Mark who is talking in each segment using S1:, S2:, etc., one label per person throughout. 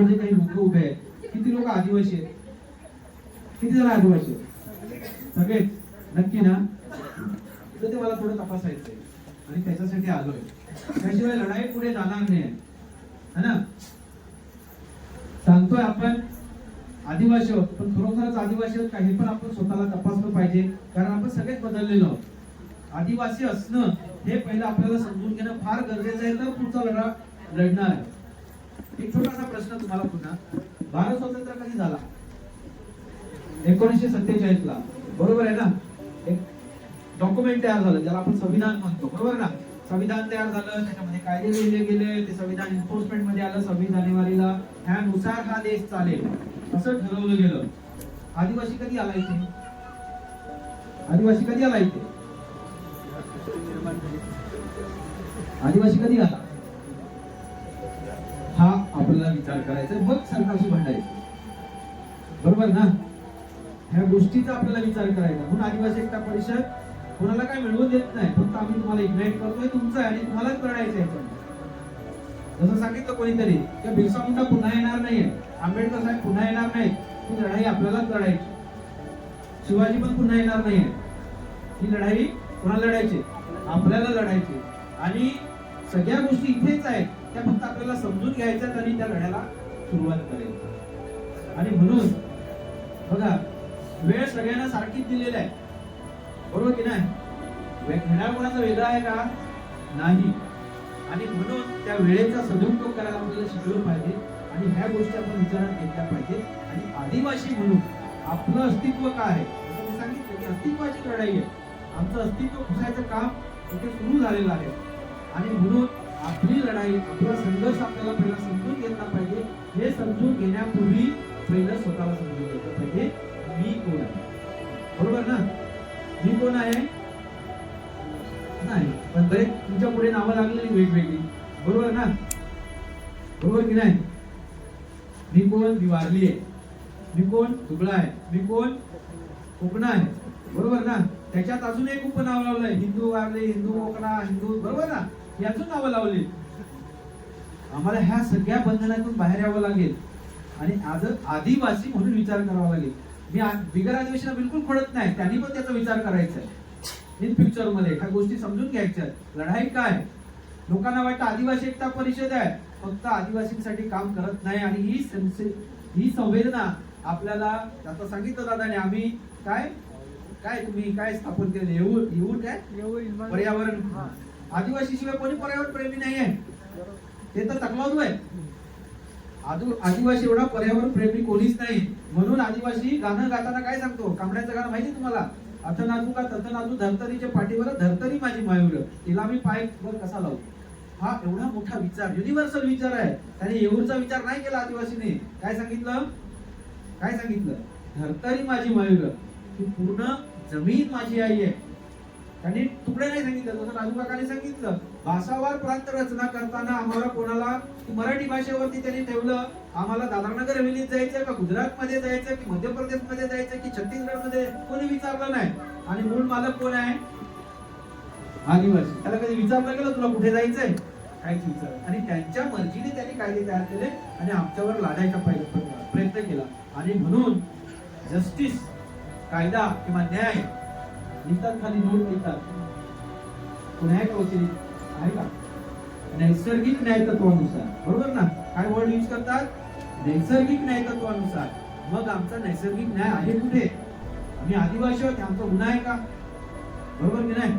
S1: समोर जे काही लोक उभे आहेत. किती लोक आदिवासी आहेत? किती जण आदिवासी आहेत? सगळेच नक्की ना? तर ते मला थोडं तपासायचंय. आणि त्याच्यासाठी आलोय. त्याशिवाय लढाई पुढे जाणार नाही. है ना? सांगतोय आपण आदिवासी आहोत. पण खरोखरच आदिवासी आहोत का पण आपण स्वतःला तपासलं पाहिजे. कारण आपण सगळेच बदललेलो आहोत. आदिवासी असणं हे पहिलं आपल्याला समजून घेणं फार गरजेचं आहे. तर पुढचा लढा लढणार. आहे एक छोटासा प्रश्न तुम्हाला पुन्हा. भारत स्वतंत्र कधी झाला? एकोणीसशे सत्तेचाळीस ला. बरोबर आहे ना? एक डॉक्युमेंट तयार झालं ज्याला आपण संविधान म्हणतो. बरोबर ना? संविधान तयार झालं त्याच्यामध्ये कायदे लिहिले गेले ते संविधान एन्फोर्समेंटमध्ये आलं सव्वीस जानेवारीला ह्यानुसार हा देश चालेल. असं ठरवलं गेलं. आदिवासी कधी आला इथे? आदिवासी कधी आला इथे? आदिवासी कधी आला? आपल्याला विचार करायचा मग सरकारशी भांडायचं बरोबर ना? ह्या गोष्टीचा आपल्याला विचार करायचा. म्हणून आदिवासी एकता परिषद कोणाला काय मिळवून देत नाही फक्त आम्ही तुम्हाला इग्नाईट करतोय तुमचं आहे आणि तुम्हालाच लढायचं आहे जसं सांगितलं कोणीतरी की बिरसा मुंडा पुन्हा येणार नाहीये. आंबेडकर साहेब पुन्हा येणार नाही ही लढाई आपल्यालाच लढायची. शिवाजी पण पुन्हा येणार नाहीये. ही लढाई कोणाला लढायची? आपल्याला लढायची. आणि सगळ्या गोष्टी इथेच आहेत. त्या फक्त आपल्याला समजून घ्यायच्या आणि त्या लढ्याला सुरुवात करायची आणि म्हणून बघा वेळ सगळ्यांना सारखीच दिलेला आहे. बरोबर की नाही? घेणार कोणाचा वेगळा आहे का? नाही. आणि म्हणून त्या वेळेचा सदुपयोग करायला आपल्याला शिकलं पाहिजे. आणि ह्या गोष्टी आपण विचारात घेतल्या पाहिजे. आणि आदिवासी म्हणून आपलं अस्तित्व काय आहे? मी सांगितलं की अस्तित्वाची लढाई आहे. आमचं अस्तित्व खुसायचं काम इथे सुरू झालेलं आहे. आणि म्हणून आपली लढाई आपला संघर्ष आपल्याला पहिला समजून घेतला पाहिजे. हे समजून घेण्यापूर्वी पहिलं स्वतःला समजून घेतलं पाहिजे. मी कोण आहे? बरोबर ना? मी कोण आहे? नाही. पण बरेच तुमच्यापुढे नावं लागलेली वेगवेगळी. बरोबर ना? बरोबर की नाही? मी कोण? दिवारली वारली आहे. मी कोण? तुगडा आहे. मी कोण? कोकणा आहे. बरोबर ना? त्याच्यात अजून एक उपनाव लावलंय. हिंदू वारले हिंदू कोकणा हिंदू बरोबर ना? अजून नावं लावली. आम्हाला ह्या सगळ्या बंधनातून बाहेर यावं लागेल. आणि आज आदिवासी म्हणून विचार करावा लागेल. मी बिगर आदिवासीला बिलकुल खोडत नाही. त्यांनी पण त्याचा विचार करायचा आहे. इन फ्युचरमध्ये ह्या गोष्टी समजून घ्यायच्या. लढाई काय? लोकांना वाटतं आदिवासी एकता परिषद आहे. फक्त आदिवासींसाठी काम करत नाही. आणि ही ही संवेदना आपल्याला आता सांगितलं दादाने आम्ही काय? काय तुम्ही काय स्थापन केलं? येऊर येऊर काय? पर्यावरण. आदिवासी शिवाय कोणी पर्यावरण प्रेमी नाही आहे ते तर तकलावू आहे आदिवासी एवढा पर्यावरण प्रेमी कोणीच नाही. म्हणून आदिवासी गाणं गाताना काय सांगतो? कांबड्याचं गाणं माहिती तुम्हाला? अथ नाजू का तथ नाजू धरतरीच्या पाठीवर धरतरी माझी मायवलं तिला मी पाय वर कसा लावू? हा एवढा मोठा विचार युनिव्हर्सल विचार आहे. त्याने येऊरचा विचार नाही केला आदिवासीने. काय सांगितलं? काय सांगितलं? धरतरी माझी मायूर. ही पूर्ण जमीन माझी आई आहे. त्यांनी तुकडे नाही सांगितलं जसं राजू काकाने सांगितलं. भाषावार प्रांत रचना करताना आम्हाला कोणाला मराठी भाषेवरती त्यांनी ठेवलं? आम्हाला दादरनगर हवेलीत जायचं का? गुजरात मध्ये जायचं की मध्य प्रदेशमध्ये जायचं की छत्तीसगडमध्ये कोणी विचारलं नाही. आणि मूळ मालक कोण आहे? आदिवासी. त्याला कधी विचारलं गेलं तुला कुठे जायचंय? काहीच विचार आणि त्यांच्या मर्जीने त्यांनी कायदे तयार केले आणि आमच्यावर लादायचा पाहिजे प्रयत्न केला. आणि म्हणून जस्टिस कायदा किंवा न्याय लिहितात खाली नोट लिहितात पुन्हा आहे का आहे का? नैसर्गिक न्यायतत्वानुसार. बरोबर ना? काय वर्ड यूज करतात? नैसर्गिक न्यायतत्वानुसार. मग आमचा नैसर्गिक न्याय आहे कुठे? आम्ही आदिवासी आहोत आमचा गुन्हा आहे का? बरोबर की नाही?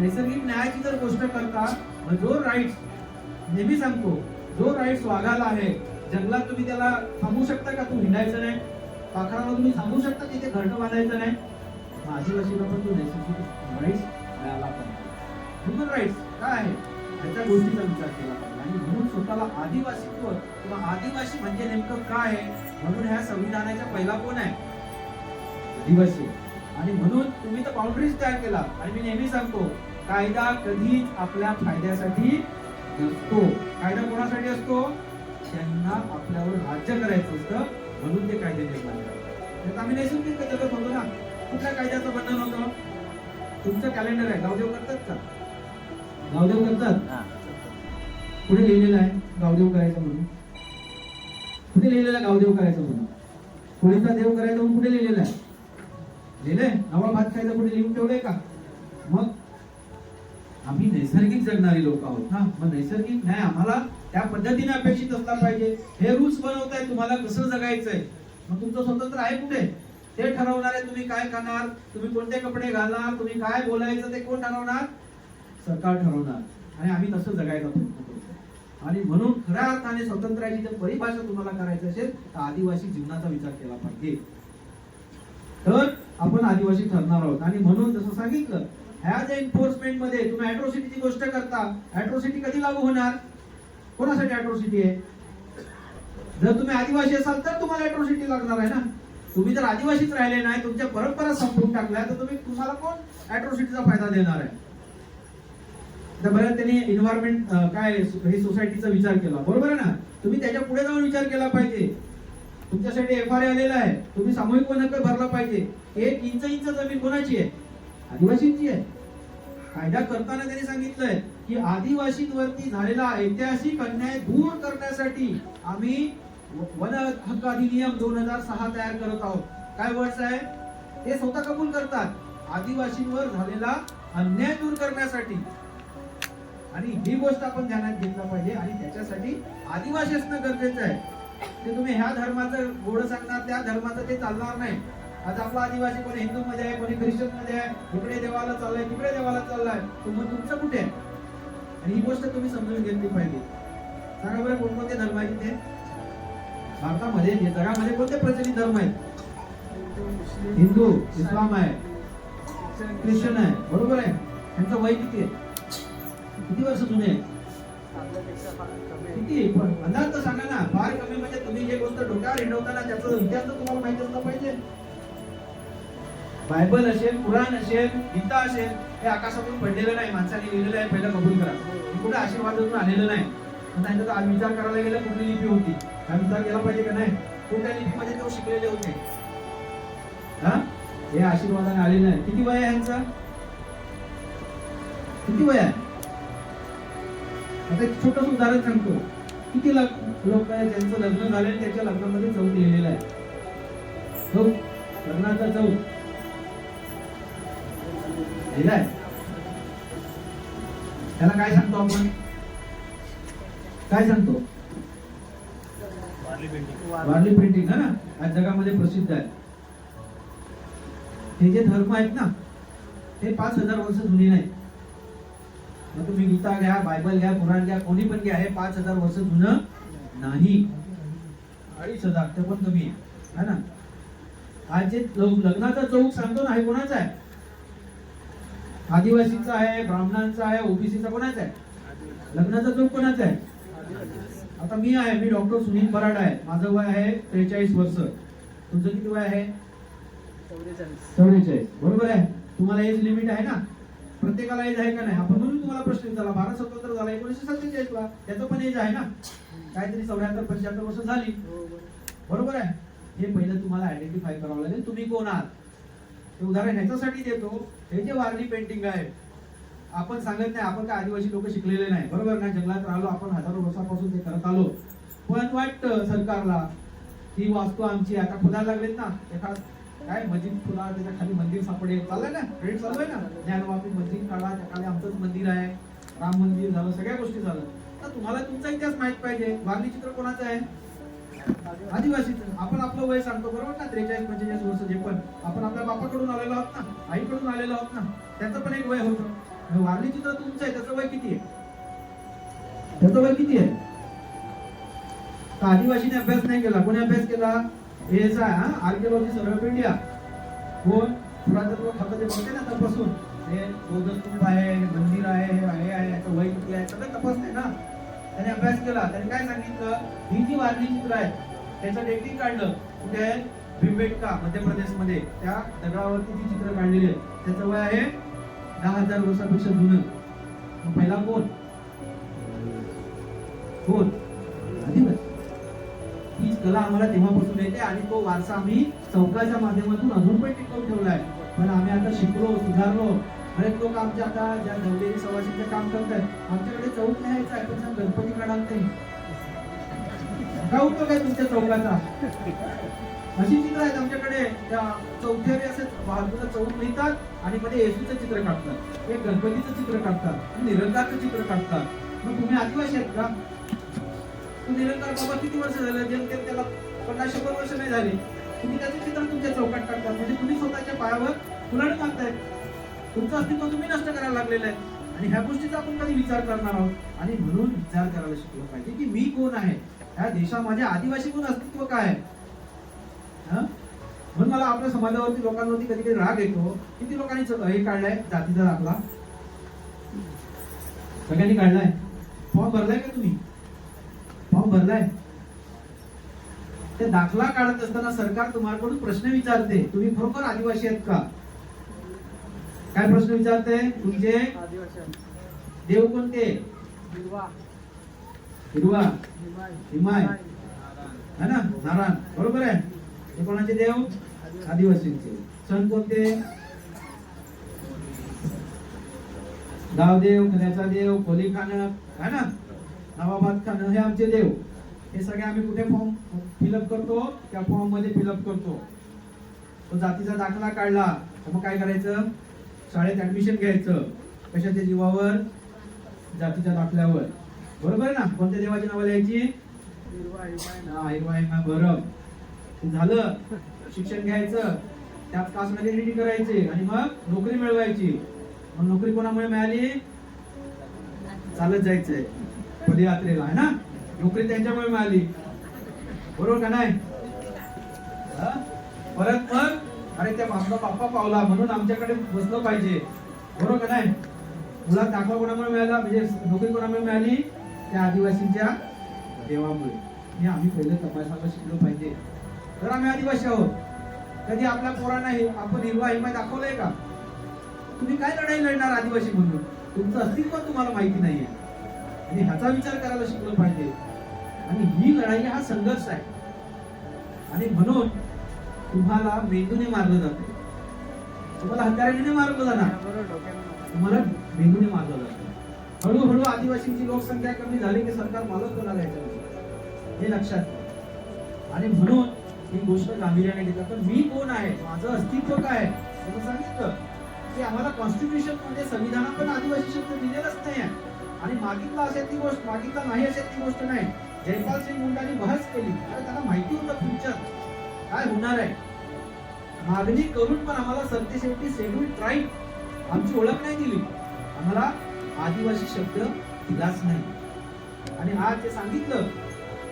S1: नैसर्गिक न्यायाची जर गोष्ट करता मग जो राईट्स नेहमी सांगतो जो राईट्स वाघाला आहे जंगलात तुम्ही त्याला थांबू शकता का? तू हिंडायचं नाही. पाखराला तुम्ही सांगू शकता तिथे ते घरटं बांधायचं नाही. मग आदिवासीला पण तो नैसर्गिक राईट्स मिळाला पाहिजे. ह्युमन राईट्स काय आहे? त्याच्या गोष्टीचा विचार केला पाहिजे. आणि म्हणून स्वतःला आदिवासीत्व किंवा आदिवासी म्हणजे नेमकं काय आहे? म्हणून ह्या संविधानाचा पहिला कोण आहे? आदिवासी. आणि म्हणून तुम्ही तर बाउंड्रीज तयार केला आणि मी नेहमी सांगतो कायदा कधीच आपल्या फायद्यासाठी नसतो. कायदा कोणासाठी असतो? त्यांना आपल्यावर राज्य करायचं असतं म्हणून ते कायदे निर्माण करतात. आम्ही नैसर्गिक जगत होतो ना? कुठल्या कायद्याचं बंधन होतं? तुमचं कॅलेंडर आहे. गावदेव करतात का? गावदेव करतात? पुढे लिहिलेलं आहे? गावदेव करायचं म्हणून. कुठे लिहिलेलं आहे गावदेव करायचं म्हणून? कोळीचा देव करायचं म्हणून कुठे लिहिलेलं आहे? लिहिलंय? नवा भात खायचा कुठे लिहून ठेवलंय का? मग? आम्ही नैसर्गिक जगणारी लोक आहोत ना. मग नैसर्गिक न्याय आम्हाला त्या पद्धतीने अपेक्षित असला पाहिजे. हे रूल्स बनवताय तुम्हाला कसं जगायचंय? मग तुमचं स्वतंत्र आहे कुठे? ते ठरवणार आहे तुम्ही काय खाणार? तुम्ही कोणते कपडे घालणार? तुम्ही काय बोलायचं ते कोण ठरवणार? सरकार ठरवणार. आणि आम्ही तसं जगायचा प्रयत्न करतो आणि म्हणून खऱ्या अर्थाने स्वातंत्र्याची जर परिभाषा तुम्हाला करायची असेल तर आदिवासी जीवनाचा विचार केला पाहिजे. तर आपण आदिवासी ठरणार आहोत. आणि म्हणून जसं सांगितलं ह्या ज्या एन्फोर्समेंटमध्ये तुम्ही अॅट्रोसिटीची गोष्ट करता अॅट्रोसिटी कधी लागू होणार? कोणासाठी अॅट्रोसिटी आहे? जर तुम्ही आदिवासी असाल तर तुम्हाला अॅट्रोसिटी लागणार आहे ना? तुम्ही जर आदिवासीच राहिले नाही तुमच्या परंपरा संपवून टाकल्या तर तुम्ही तुम्हाला कोण अॅट्रोसिटीचा फायदा देणार आहे? तर बरं त्यांनी एन्व्हायरमेंट काय हे सोसायटीचा विचार केला. बरोबर आहे ना? तुम्ही त्याच्या पुढे जाऊन विचार केला पाहिजे. तुमच्यासाठी एफ आर आलेला आहे. तुम्ही सामूहिक वन भरला पाहिजे. एक इंच इंच जमीन कोणाची आहे? आदिवासींची आहे. कायदा करताना त्यांनी सांगितलंय की आदिवासींवरती झालेला ऐतिहासिक अन्याय दूर करण्यासाठी आम्ही वन हक्क अधिनियम दोन हजार सहा तयार करत आहोत. काय वर्ष आहे ते स्वतः कबूल करतात. आदिवासींवर झालेला अन्याय दूर करण्यासाठी. आणि ही गोष्ट आपण ध्यानात घेतला पाहिजे. आणि त्याच्यासाठी आदिवासी असणं गरजेचं आहे. ते तुम्ही ह्या धर्माचं गोड सांगणार त्या धर्माचं ते चालणार नाही. आज आपला आदिवासी कोणी हिंदू मध्ये आहे कोणी ख्रिश्चनमध्ये आहे इकडे देवाला चाललाय तिकडे देवाला चाललाय. तर मग तुमचं कुठे आहे? आणि ही गोष्ट तुम्ही समजून घेतली पाहिजे. सांगा बरं कोणकोणते धर्म आहे तिथे भारतामध्ये म्हणजे जगामध्ये कोणते प्रचलित धर्म आहेत? हिंदू इस्लाम आहे ख्रिश्चन आहे बरोबर आहे? त्यांचं वय किती आहे? किती वर्ष जुने आहे किती? अंदाज तर सांगा ना फार कमी म्हणजे तुम्ही जे गोष्ट डोक्यावर हिंडवताना त्याचा इतिहास तर तुम्हाला माहिती असला पाहिजे. बायबल असेल कुराण असेल गीता असेल हे आकाशातून पडलेलं नाही माणसाने लिहिलेलं आहे पहिलं कबूल करा. कुठे आशीर्वादातून आलेलं नाही. पण आज विचार करायला गेलं कुठली लिपी होती? हा विचार केला पाहिजे का नाही? कोणत्या लिपीमध्ये तो शिकलेले होते. हा? हे आशीर्वादाने आलेलं आहे किती वय आहे यांचा? किती वय आहे? आता एक छोटस उदाहरण सांगतो. किती लग- लोक आहे ज्यांचं लग्न झाले त्याच्या लग्नामध्ये चौक लिहिलेला आहे. चौक? लग्नाचा चौक. लिहिलाय त्याला काय सांगतो आपण? काय सांगतो? वारली पेंटिंग ना? आज जगामध्ये प्रसिद्ध आहे. हे जे धर्म आहेत ना ते पाच हजार वर्ष जुनी नाही. मग तुम्ही गीता घ्या बायबल घ्या कुराण घ्या कोणी पण घ्या हे पाच हजार वर्ष जुनं नाही. अडीच हजार ते पण कमी आहे है ना? आज जे लग्नाचा चौक सांगतो ना हे कोणाचा आहे? आदिवासीचा आहे ब्राह्मणांचा आहे ओबीसीचा कोणाचा आहे? लग्नाचा चौक कोणाचा आहे? आता मी आहे मी डॉक्टर सुनील बराड आहे. माझं वय आहे त्रेचाळीस वर्ष. तुमचं किती वय आहे? चौवेचाळीस. बरोबर आहे. तुम्हाला एज लिमिट आहे ना? प्रत्येकाला एज आहे का नाही? आपण म्हणून तुम्हाला प्रश्न विचारला. भारत स्वतंत्र झाला एकोणीशे सत्तेचाळीस ला. त्याचं पण एज आहे ना? काहीतरी चौऱ्याहत्तर पंच्याहत्तर वर्ष झाली. बरोबर आहे. हे पहिलं तुम्हाला आयडेंटिफाय करावं लागेल. तुम्ही कोण आहात? हे उदाहरण ह्याच्यासाठी देतो. हे जे वारली पेंटिंग आहे आपण सांगत नाही आपण काय आदिवासी लोक शिकलेले नाही. बरोबर ना? जंगलात राहिलो आपण हजारो वर्षापासून ते करत आलो. पण वाटत सरकारला ही वास्तू आमची आता फुलायला लागलेत ना. एखाद काय मस्जिद फुला त्याच्याखाली मंदिर सापडेल. चाललंय ना? ट्रेड चालू आहे ना? ज्ञानवापी मंदिर काढा त्या खाली आमचंच मंदिर आहे. राम मंदिर झालं सगळ्या गोष्टी झालं. तर तुम्हाला तुमचा इतिहास माहीत पाहिजे. वारली चित्र कोणाचं आहे? आदिवासीचं. आपण आपलं वय सांगतो बरोबर ना? त्रेचाळीस पंचेचाळीस वर्ष जे पण. आपण आपल्या बापाकडून आलेलो आहोत ना? आईकडून आलेलो आहोत ना? त्याचं पण एक वय होतं. वारली चित्र तुमचं आहे त्याचं वय किती आहे? त्याचं वय किती आहे? तर आदिवासीने अभ्यास नाही केला. कोणी अभ्यास केला? हे आहे हा आर्किओलॉजी सर्वे ऑफ इंडिया कोण? पुरातत्व खातं जे बघते ना तपासून. हे बौद्ध स्तूप आहे मंदिर आहे हे आहे आहे याचं वय किती आहे सगळं तपासते ना. त्याने अभ्यास केला. त्याने काय सांगितलं? ही जी वारली चित्र आहे त्याचं डेटिंग काढलं. कुठे आहे? भिमबेटका मध्य प्रदेशमध्ये त्या दगडावरती जी चित्र काढलेली आहे त्याचं वय आहे? दहा हजार वर्षापेक्षा जुनं. पहिला कोण? कोण? आदिवासी हीच कला आम्हाला तेव्हापासून येते आणि तो वारसा आम्ही चौकाच्या माध्यमातून अजून पण टिकवून ठेवलाय पण आम्ही आता शिकलो सुधारलो. अनेक लोक आमच्या आता ज्या नवलेरी सवाशीचं काम करत आहेत आमच्याकडे चौक न्यायचं आहे पण गणपती गणपती नाही ते काय आहे तुमच्या चौकाचा? अशी चित्र आहेत आमच्याकडे. त्या चौथ्यावी असे बहादूरचं चौक लिहितात आणि मध्ये येशूचं चित्र काढतात. एक गणपतीचं चित्र काढतात. निरंकारचं चित्र काढतात. मग तुम्ही आदिवासी आहेत का? तू निरंकार बाबा किती वर्ष झालं? जेमतेम त्याला पन्नास शंभर वर्ष नाही झाली. तुम्ही त्याचं चित्र तुमच्या चौकात टाकतात म्हणजे तुम्ही स्वतःच्या पायावर कुलाड मागताय तुमचं अस्तित्व तुम्ही नष्ट करायला लागलेलं आहे. आणि ह्या गोष्टीचा आपण कधी विचार करणार आहोत? आणि म्हणून विचार करायला शिकलो पाहिजे की मी कोण आहे? ह्या देशामध्ये आदिवासी कोण अस्तित्व काय आहे? म्हणून मला आपल्या समाजावरती लोकांवरती कधी कधी राग येतो किती लोकांनी हे काढलाय जातीचा दाखला. सगळ्यांनी काढलाय? फॉर्म भरलाय का तुम्ही? फॉर्म भरलाय? ते दाखला काढत असताना सरकार तुम्हाकडून प्रश्न विचारते तुम्ही खरोखर आदिवासी आहेत का? काय प्रश्न विचारते तुमचे? देव कोणते हिरवा. हिमाय. है ना? नारायण. बरोबर आहे? हे कोणाचे देव? आदिवासींचे. सण कोणते? गावदेव खण्याचा देव खोली खाणं. है ना? नवाबाद खाणं हे आमचे देव. हे सगळे आम्ही कुठे फॉर्म फिलअप करतो? त्या फॉर्ममध्ये फिलअप करतो. तो जातीचा दाखला काढला. तर मग काय करायचं? शाळेत ऍडमिशन घ्यायचं कशाच्या जीवावर? जातीच्या दाखल्यावर. बरोबर आहे ना? कोणत्या देवाची नावं लिहायची? बरं. झालं. शिक्षण घ्यायचं. त्यात कास्टमध्ये रेडी करायची आणि मग नोकरी मिळवायची. मग नोकरी कोणामुळे मिळाली? चालत जायचंय. पदयात्रेला आहे ना? नोकरी त्यांच्यामुळे मिळाली. बरोबर का नाही? हा? परत मग अरे त्या आपला बाप्पा पावला म्हणून आमच्याकडे बसलं पाहिजे. बरोबर का नाही? मुलात दाखला कोणामुळे मिळाला? म्हणजे नोकरी कोणामुळे मिळाली? त्या आदिवासींच्या देवामुळे. हे आम्ही पहिलं तपासायला शिकलो पाहिजे. तर आम्ही आदिवासी आहोत. कधी आपल्या पोरांना हे आपण हिरवा हिमाय दाखवलंय का? तुम्ही काय लढाई लढणार आदिवासी म्हणून? तुमचं अस्तित्व तुम्हाला माहिती नाही आहे आणि ह्याचा विचार करायला शिकलो पाहिजे. आणि ही लढाई हा संघर्ष आहे. आणि म्हणून तुम्हाला मेंदूने मारलं जातं. तुम्हाला हत्याराने मारलं जाणार. तुम्हाला मेंदूने मारलं जातं. हळूहळू आदिवासींची लोकसंख्या कमी झाली की सरकार मालक होणार आहे याच्यावर. हे लक्षात आणि म्हणून ही गोष्ट गांभीर्याने घेतात तर मी कोण आहे? माझं अस्तित्व काय आहे? सांगितलं की आम्हाला कॉन्स्टिट्यूशनमध्ये संविधानात पण आदिवासी शब्द दिलेलाच नाही आहे. आणि मागितला असेल ती गोष्ट मागितला नाही असेल ती गोष्ट नाही. जयपाल सिंग मुंडाने बहस केली. अरे त्याला माहिती होतं फ्युचर. काय होणार आहे? मागणी करून पण आम्हाला सरतेशेवटी शेड्यूल ट्राईब आमची ओळख नाही दिली. आम्हाला आदिवासी शब्द दिलाच नाही. आणि आज जे सांगितलं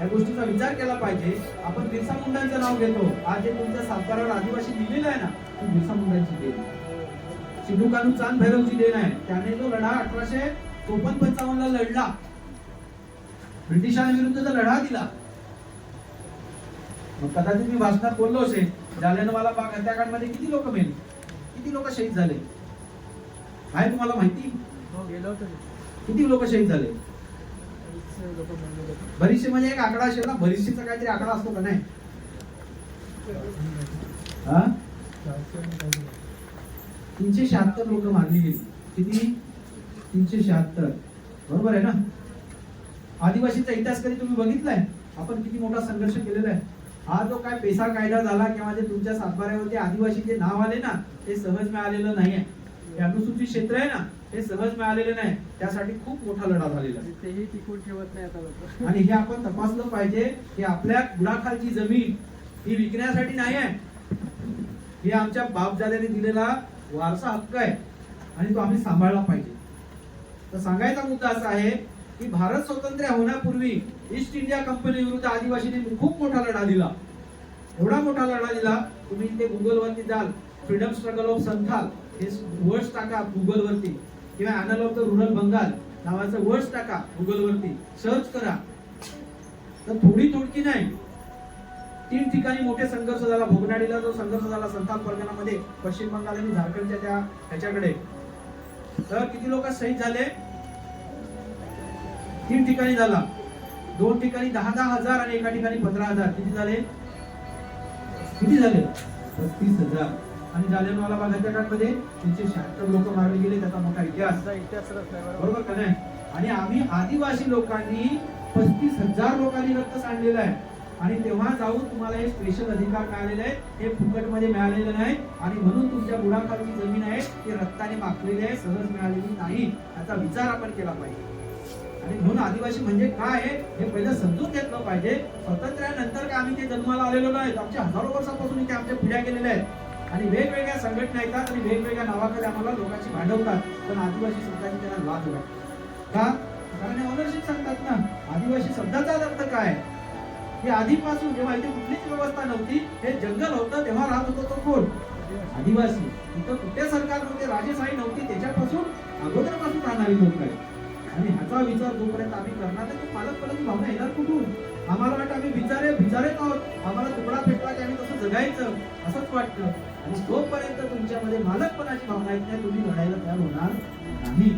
S1: या गोष्टीचा विचार केला पाहिजे. आपण बिरसा मुंडांचं नाव घेतो. आज जे तुमच्या साताऱ्यावर आदिवासी लिहिलेलं आहे ना ती बिरसा मुंडांची देण सिद्धू कानू चांद भैरवची देण आहे. त्याने जो लढा अठराशे चोपन्न पंचावन्न ला लढला ब्रिटिशांविरुद्धचा लढा दिला मग कदाचित मी भाषणात बोललो असेल. जालियनवाला बाग हत्याकांडमध्ये किती लोक मेले? किती लोक शहीद झाले? आहे तुम्हाला माहिती? किती लोक शहीद झाले? बरीचशे म्हणजे एक आकडा असेल ना? बरीचशेचा काहीतरी आकडा असतो का नाही? हा? तीनशे शहात्तर लोक मारली गेली. किती? तीनशे शहात्तर. बरोबर आहे ना? आदिवासीचा इतिहास कधी तुम्ही बघितलाय? आपण किती मोठा संघर्ष केलेला आहे. हा जो काय पेसा कायदा झाला किंवा जे तुमच्या सातबाऱ्यावरती आदिवासी जे नाव आले ना ते सहज मिळालेलं नाहीये. हे अनुसूचित क्षेत्र आहे ना हे सहज मिळालेलं नाही. त्यासाठी खूप मोठा लढा झालेला आहे.
S2: तेही टिकून ठेवत नाही आता
S1: आणि हे आपण तपासलं पाहिजे की आपल्या गुडाखालची जमीन ही विकण्यासाठी नाही आहे. ही आमच्या बापजाद्याने दिलेला वारसा हक्क आहे. आणि तो आम्ही सांभाळला पाहिजे. तर सांगायचा मुद्दा असा आहे की भारत स्वतंत्र होण्यापूर्वी ईस्ट इंडिया कंपनी विरुद्ध आदिवासींनी खूप मोठा लढा दिला. एवढा मोठा लढा दिला तुम्ही ते गुगलवरती जाल फ्रीडम स्ट्रगल ऑफ संथाल हे वर्ड्स टाका गुगलवरती किंवा annal of the rural Bengal नावाचं वर्ड्स टाका गुगलवरती सर्च करा. तर थोडी थोडकी नाही. तीन ठिकाणी मोठे संघर्ष झाला. भोगनाडीला जो संघर्ष झाला संथाल परगणामध्ये पश्चिम बंगाल आणि झारखंडच्या त्या ह्याच्याकडे तर किती लोक शहीद झाले? तीन ठिकाणी झाला. दोन ठिकाणी दहा दहा हजार आणि एका ठिकाणी पंधरा हजार. किती झाले? किती झाले? पस्तीस हजार. आणि जालियनवाला बाग हत्याकांडमध्ये तीनशे शहात्तर लोक मारले गेले त्याचा मोठा इतिहास.
S2: बरोबर.
S1: बरोबर का नाही? आणि आम्ही आदिवासी लोकांनी पस्तीस हजार लोकांनी रक्त सांडलेलं आहे. आणि तेव्हा जाऊन तुम्हाला हे स्पेशल अधिकार मिळालेले आहेत. हे फुकटमध्ये मिळालेले नाही. आणि म्हणून तुमच्या बुडाखालची जमीन आहे ती रक्ताने माखलेली आहे सहज मिळालेली नाही. याचा विचार आपण केला पाहिजे. आणि म्हणून आदिवासी म्हणजे काय आहे? हे पहिलं समजून घेतलं पाहिजे. स्वातंत्र्यानंतर का आम्ही ते जन्माला आलेलो नाही? आमच्या हजारो वर्षापासून इथे आमच्या पिढ्या गेलेल्या आहेत. आणि वेगवेगळ्या संघटना येतात आणि वेगवेगळ्या नावाकडे आम्हाला लोकांची भांडवतात. पण आदिवासी शब्दाची त्यांना लाज वाटते. का? कारण ऑनरशिप सांगतात ना आदिवासी शब्दाचा अर्थ काय? हे आधीपासून जेव्हा इथे कुठलीच व्यवस्था नव्हती हे जंगल होतं तेव्हा राहत होतो तो कोण? आदिवासी. इथं कुठे सरकार नव्हते राजेशाही नव्हती त्याच्यापासून अगोदरपासून राहणारी लोक आहे आणि ह्याचा विचार जोपर्यंत आम्ही करणार नाही तो पालकपणाची भावना येणार कुठून? आम्हाला वाटतं आम्ही बिचारे बिचारेच आहोत. आम्हाला तुकडा फेटला की आम्ही तसं जगायचं असंच वाटतं. आणि जोपर्यंत तुमच्यामध्ये मालकपणाची भावना येत नाही तुम्ही लढायला तयार होणार नाही.